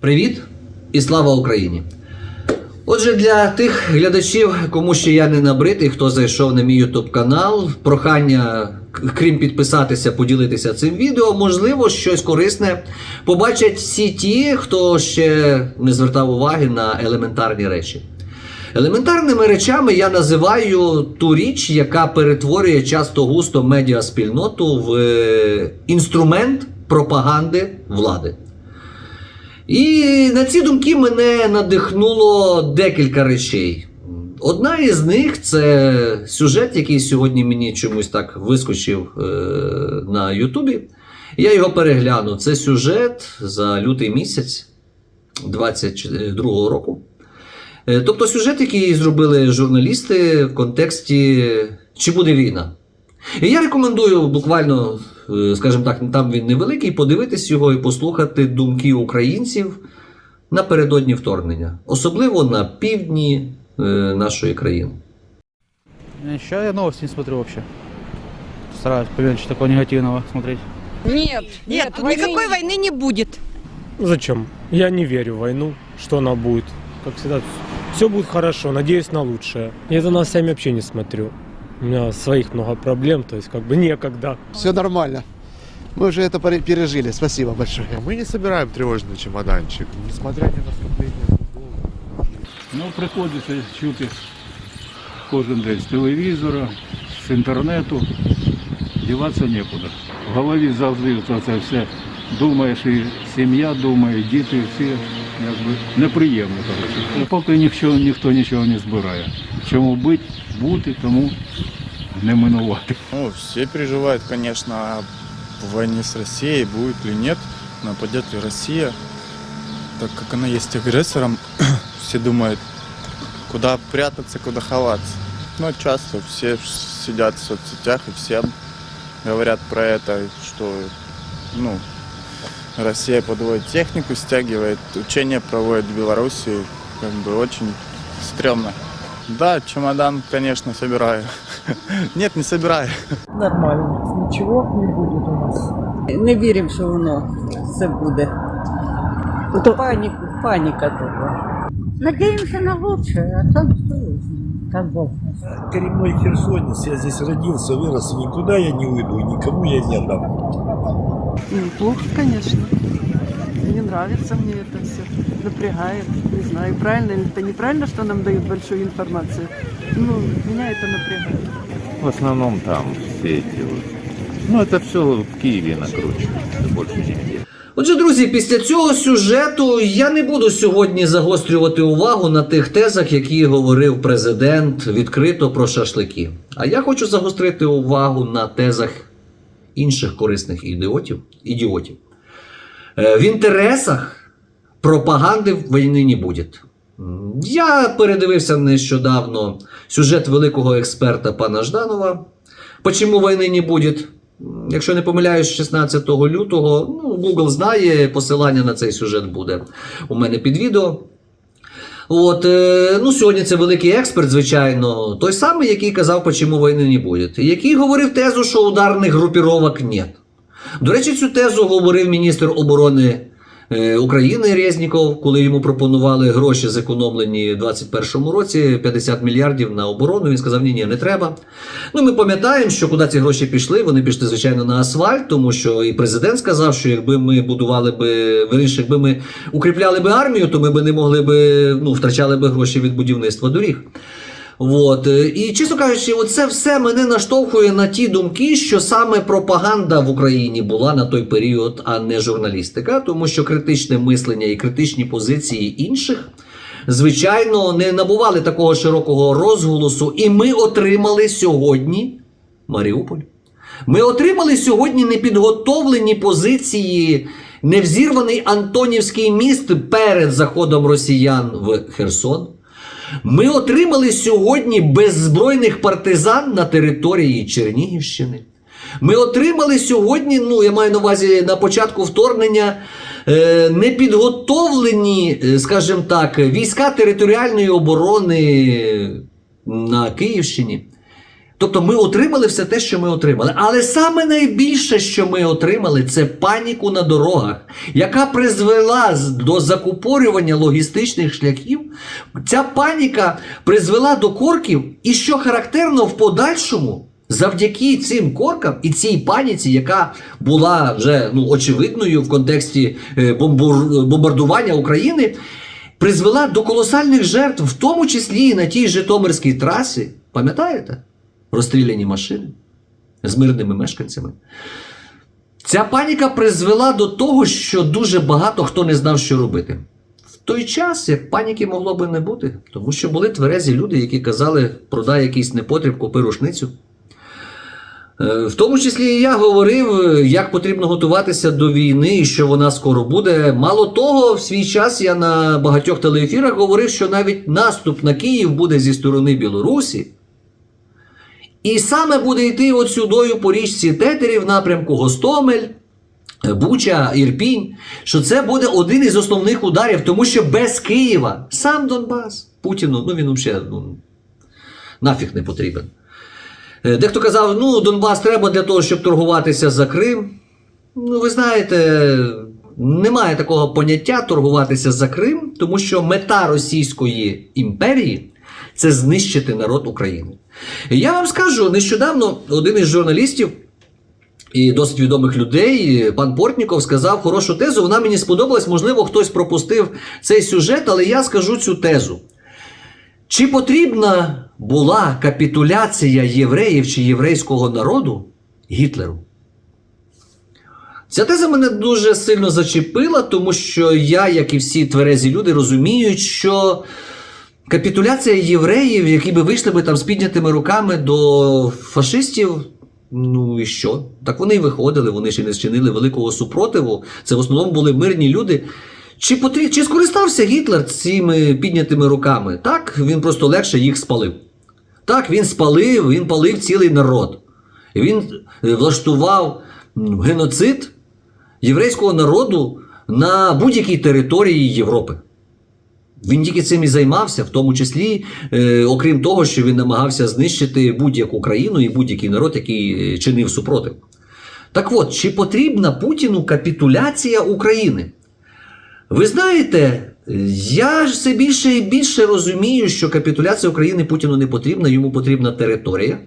Привіт і слава Україні! Отже, для тих глядачів, кому ще я не набритий, хто зайшов на мій YouTube канал, прохання, крім підписатися, поділитися цим відео, можливо, щось корисне побачать всі ті, хто ще не звертав уваги на елементарні речі. Елементарними речами я називаю ту річ, яка перетворює часто густо медіаспільноту в е, інструмент пропаганди влади. І на ці думки мене надихнуло декілька речей. Одна із них це сюжет, який сьогодні мені чомусь так вискочив е, на Ютубі. Я його переглянув. Це сюжет за лютий місяць 22-го року. Е, Тобто сюжет, який зробили журналісти в контексті Чи буде війна? І я рекомендую буквально, е, скажімо так, там він невеликий, подивитись його і послухати думки українців напередодні вторгнення, особливо на півдні е, нашої країни. Сейчас я новости не смотрю вообще. Стараюсь поменьше такого негативного смотреть. Нет, Нет, войны никакой войны не будет. Зачем? Я не верю в войну, что она будет. Как всегда, все будет хорошо, надеюсь на лучшее. Я за новостями вообще не смотрю. У меня своих много проблем, то есть как бы некогда. Все нормально. Мы уже это пере- пережили. Спасибо большое. Мы не собираем тревожный чемоданчик, несмотря ни на вступление. Ну, приходиться чути кожен день з телевізора, з інтернету. Діватися нікуди. В голові завжди це, це все думаєш, і сім'я думає, і діти всі якби неприємно. Коротше. Поки ніхто, ніхто нічого не збирає. Чому бути, бути, тому не минувати. Ну, все переживают, конечно, о войне с Россией, будет ли нет, нападет ли Россия. Так как она есть агрессором, все думают, куда прятаться, куда ховаться. Но часто все сидят в соцсетях и всем говорят про это, что ну, Россия подводит технику, стягивает, учения проводит в Белоруссии, как бы очень стрёмно. Да, чемодан, конечно, собираю. Нет, не собираю. нормально. Ничего не будет у нас. Не віримо, що воно все буде. Паніку, паніка така. Надеемся на лучшее, а там что как Бог даст. коренной херсонец, я здесь родился, вырос, и никуда я не уйду, и никому я не отдам. Плохо, конечно. Не нравится мне это все. Напрягает. Не знаю, правильно или это неправильно, что нам дают большую информацию. Ну, меня это напрягает. В основном там все эти вот. Ну, это все в Киеве накручивается, больше нигде. Отже, друзі, після цього сюжету я не буду сьогодні загострювати увагу на тих тезах, які говорив президент відкрито про шашлики. А я хочу загострити увагу на тезах інших корисних ідіотів. ідіотів. Е, В інтересах пропаганди війни не буде. Я передивився нещодавно сюжет великого експерта пана Жданова. Почему війни не буде? Якщо не помиляюсь, 16 лютого, ну, Google знає, посилання на цей сюжет буде у мене під відео. От, е, ну, сьогодні це великий експерт, звичайно, той самий, який казав, чому війни не буде, який говорив тезу, що ударних групіровок нет. До речі, цю тезу говорив міністр оборони України Резніков, коли йому пропонували гроші зекономлені у 2021 році 50 мільярдів на оборону. Він сказав: ні, ні, не треба. Ну, ми пам'ятаємо, що куди ці гроші пішли. Вони пішли, звичайно, на асфальт, тому що і президент сказав, що якби ми будували би вирішили, якби ми укріпляли би армію, то ми би не могли би ну, втрачали би гроші від будівництва доріг. От. е, І, чесно кажучи, оце все мене наштовхує на ті думки, що саме пропаганда в Україні була на той період, а не журналістика, тому що критичне мислення і критичні позиції інших, звичайно, не набували такого широкого розголосу. І ми отримали сьогодні Маріуполь. Ми отримали сьогодні непідготовлені позиції, невзірваний Антонівський міст перед заходом росіян в Херсон. Ми отримали сьогодні беззбройних партизан на території Чернігівщини. Ми отримали сьогодні, ну я маю на увазі на початку вторгнення, е, непідготовлені, е, скажімо так, війська територіальної оборони на Київщині. Тобто ми отримали все те, що ми отримали. Але саме найбільше, що ми отримали, це паніку на дорогах, яка призвела до закупорювання логістичних шляхів. Ця паніка призвела до корків, і що характерно в подальшому. Завдяки цим коркам і цій паніці, яка була вже ну, очевидною в контексті е, бомбардування України, призвела до колосальних жертв, в тому числі і на тій Житомирській трасі. Пам'ятаєте? Розстріляні машини з мирними мешканцями. Ця паніка призвела до того, що дуже багато хто не знав, що робити. В той час, як паніки могло би не бути, тому що були тверезі люди, які казали, продай якийсь непотріб, купи рушницю. Е, В тому числі і я говорив, е, як потрібно готуватися до війни і що вона скоро буде. Мало того, в свій час я на багатьох телеефірах говорив, що навіть наступ на Київ буде зі сторони Білорусі. І саме буде йти от по річці Тетері в напрямку Гостомель, Буча, Ірпінь, що це буде один із основних ударів, тому що без Києва сам Донбас Путіну, ну він взагалі ну, нафіг не потрібен. Е, Дехто казав, ну Донбас треба для того, щоб торгуватися за Крим. Ну, ви знаєте, немає такого поняття торгуватися за Крим, тому що мета Російської імперії це знищити народ України. Я вам скажу, нещодавно один із журналістів і досить відомих людей, пан Портніков, сказав хорошу тезу. Вона мені сподобалась. Можливо, хтось пропустив цей сюжет, але я скажу цю тезу. Чи потрібна була капітуляція євреїв чи єврейського народу Гітлеру? Ця теза мене дуже сильно зачепила, тому що я, як і всі тверезі люди, розуміють, що капітуляція євреїв, які би вийшли би там з піднятими руками до фашистів. Ну і що? Так вони й виходили, вони ще не зчинили великого супротиву. Це в основному були мирні люди. Чи, потрі... Чи скористався Гітлер цими піднятими руками? Так, він просто легше їх спалив. Так, він спалив, він палив цілий народ. Він е, влаштував геноцид єврейського народу на будь-якій території Європи. Він тільки цим і займався, в тому числі, е, окрім того, що він намагався знищити будь-яку країну і будь-який народ, який е, чинив супротив. Так от, чи потрібна Путіну капітуляція України? Ви знаєте, я ж все більше і більше розумію, що капітуляція України Путіну не потрібна, йому потрібна територія,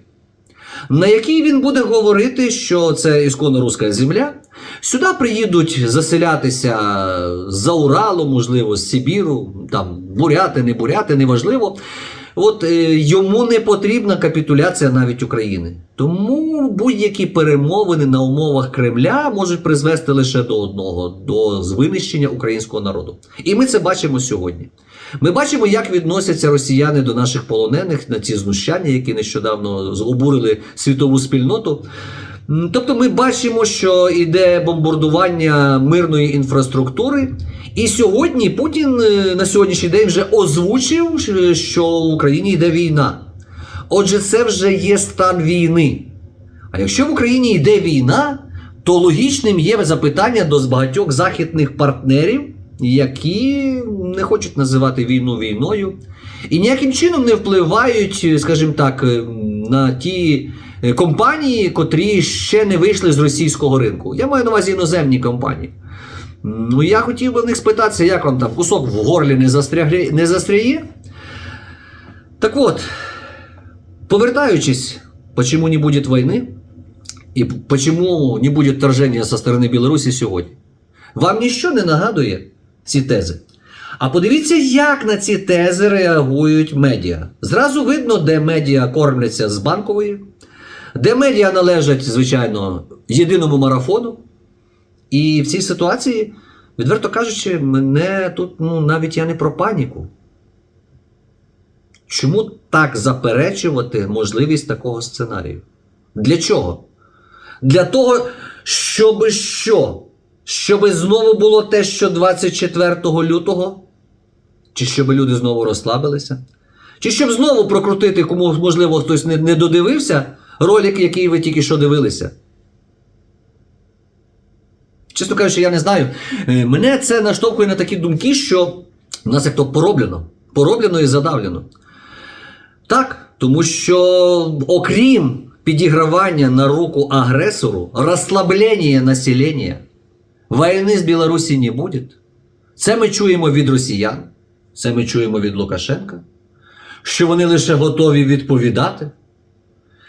на якій він буде говорити, що це ісконно руська земля. Сюди приїдуть заселятися за Уралу, можливо, з Сибіру, там буряти, не буряти, неважливо. От е, йому не потрібна капітуляція навіть України. Тому будь-які перемовини на умовах Кремля можуть призвести лише до одного до звинищення українського народу. І ми це бачимо сьогодні. Ми бачимо, як відносяться росіяни до наших полонених на ці знущання, які нещодавно обурили світову спільноту. Тобто ми бачимо, що йде бомбардування мирної інфраструктури. І сьогодні Путін е, на сьогоднішній день вже озвучив, що в Україні йде війна. Отже, це вже є стан війни. А якщо в Україні йде війна, то логічним є запитання до багатьох західних партнерів, які не хочуть називати війну війною, і ніяким чином не впливають, скажімо так, на ті е, компанії, котрі ще не вийшли з російського ринку. Я маю на увазі іноземні компанії. Ну, я хотів би в них спитатися, як вам там кусок в горлі не, застрягли, не застряє? Так от, повертаючись, почему не будет войны и почему не будет вторжения со сторони Білорусі сьогодні, вам ніщо не нагадує ці тези. А подивіться, як на ці тези реагують медіа. Зразу видно, де медіа кормляться з банкової, де медіа належать, звичайно, єдиному марафону. І в цій ситуації, відверто кажучи, мене тут ну, навіть я не про паніку. Чому так заперечувати можливість такого сценарію? Для чого? Для того, щоб що? Щоб знову було те, що 24 лютого? Чи щоб люди знову розслабилися? Чи щоб знову прокрутити, кому, можливо, хтось не, не додивився ролик, який ви тільки що дивилися? Чесно кажучи, я не знаю. Е, Мене це наштовхує на такі думки, що в нас як то пороблено. Пороблено і задавлено. Так, Тому що, окрім підігравання на руку агресору, розслаблення населення, війни з Білорусі не буде. Це ми чуємо від росіян, це ми чуємо від Лукашенка, що вони лише готові відповідати.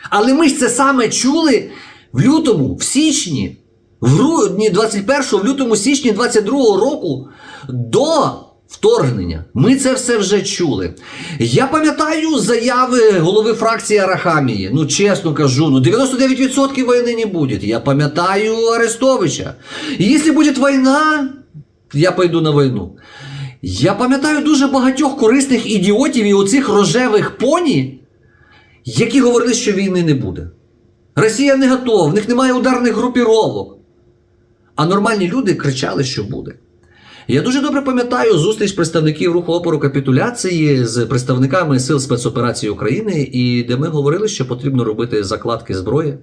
Але ми ж це саме чули в лютому, в січні, в грудні 21-го, в лютому січні 22-го року до вторгнення. Ми це все вже чули. Я пам'ятаю заяви голови фракції Арахамії. Ну, чесно кажу, ну 99% війни не буде. Я пам'ятаю Арестовича. І якщо буде війна, я пойду на війну. Я пам'ятаю дуже багатьох корисних ідіотів і оцих рожевих поні, які говорили, що війни не буде. Росія не готова, в них немає ударних групіровок. А нормальні люди кричали, що буде. Я дуже добре пам'ятаю зустріч представників руху опору капітуляції з представниками сил спецоперації України, і де ми говорили, що потрібно робити закладки зброї.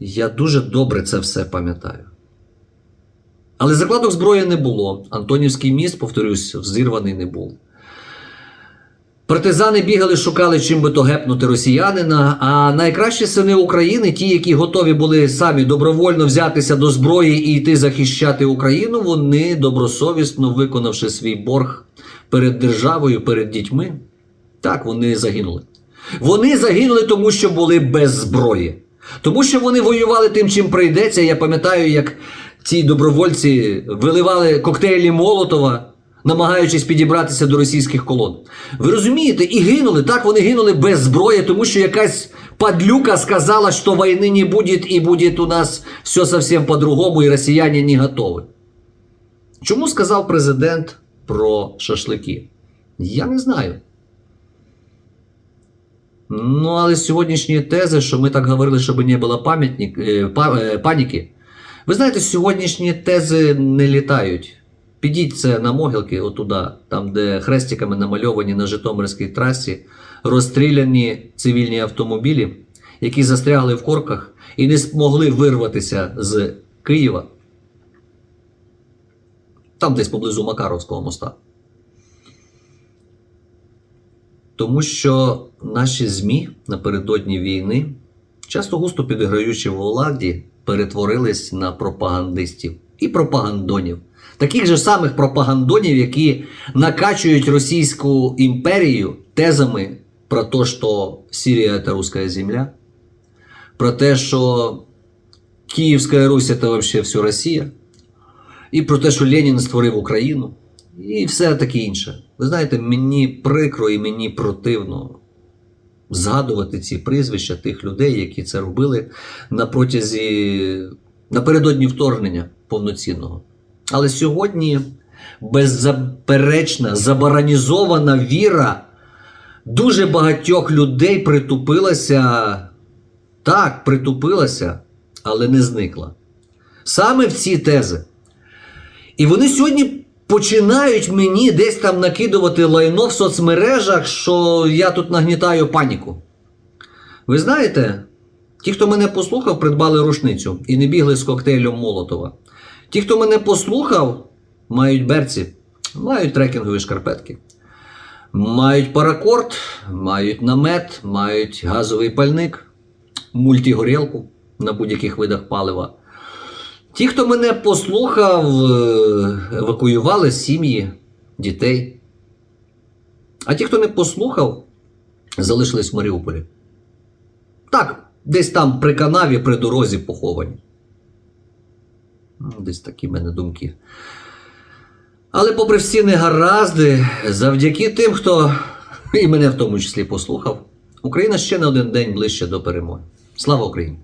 Я дуже добре це все пам'ятаю. Але закладок зброї не було. Антонівський міст, повторюсь, зірваний не був. Партизани бігали, шукали, чим би то гепнути росіянина. А найкращі сини України, ті, які готові були самі добровольно взятися до зброї і йти захищати Україну, вони добросовісно виконавши свій борг перед державою, перед дітьми, так вони загинули. Вони загинули, тому що були без зброї. Тому що вони воювали тим, чим прийдеться. Я пам'ятаю, як ці добровольці виливали коктейлі Молотова, намагаючись підібратися до російських колон. Ви розумієте, і гинули. Так вони гинули без зброї, тому що якась падлюка сказала, що війни не буде, і буде у нас все зовсім по-другому, і росіяни не готові. Чому сказав президент про шашлики? Я не знаю. Ну, але сьогоднішні тези, що ми так говорили, щоб не було пам'ятник, е, е, паніки. Ви знаєте, сьогоднішні тези не літають. Підіть це на могилки, отуда, там, де хрестиками намальовані на Житомирській трасі, розстріляні цивільні автомобілі, які застрягли в корках і не змогли вирватися з Києва. Там десь поблизу Макаровського моста. Тому що наші ЗМІ напередодні війни, часто густо підіграючи владі, перетворились на пропагандистів і пропагандонів. Таких же самих пропагандонів, які накачують Російську імперію тезами про те, що Сирія це русська земля, про те, що Київська Русь це взагалі все Росія, і про те, що Ленін створив Україну, і все таке інше. Ви знаєте, мені прикро і мені противно згадувати ці прізвища тих людей, які це робили на протязі напередодні вторгнення повноцінного. Але сьогодні беззаперечна, забаранізована віра дуже багатьох людей притупилася. Так, притупилася, але не зникла. Саме в ці тези. І вони сьогодні починають мені десь там накидувати лайно в соцмережах, що я тут нагнітаю паніку. Ви знаєте, ті, хто мене послухав, придбали рушницю і не бігли з коктейлем Молотова. Ті, хто мене послухав, мають берці, мають трекінгові шкарпетки, мають паракорд, мають намет, мають газовий пальник, мультигорілку на будь-яких видах палива. Ті, хто мене послухав, е, евакуювали сім'ї, дітей. А ті, хто не послухав, залишились в Маріуполі. Так, десь там при канаві, при дорозі поховані. Ну, Десь такі в мене думки. Але попри всі негаразди, завдяки тим, хто і мене в тому числі послухав, Україна ще на один день ближче до перемоги. Слава Україні!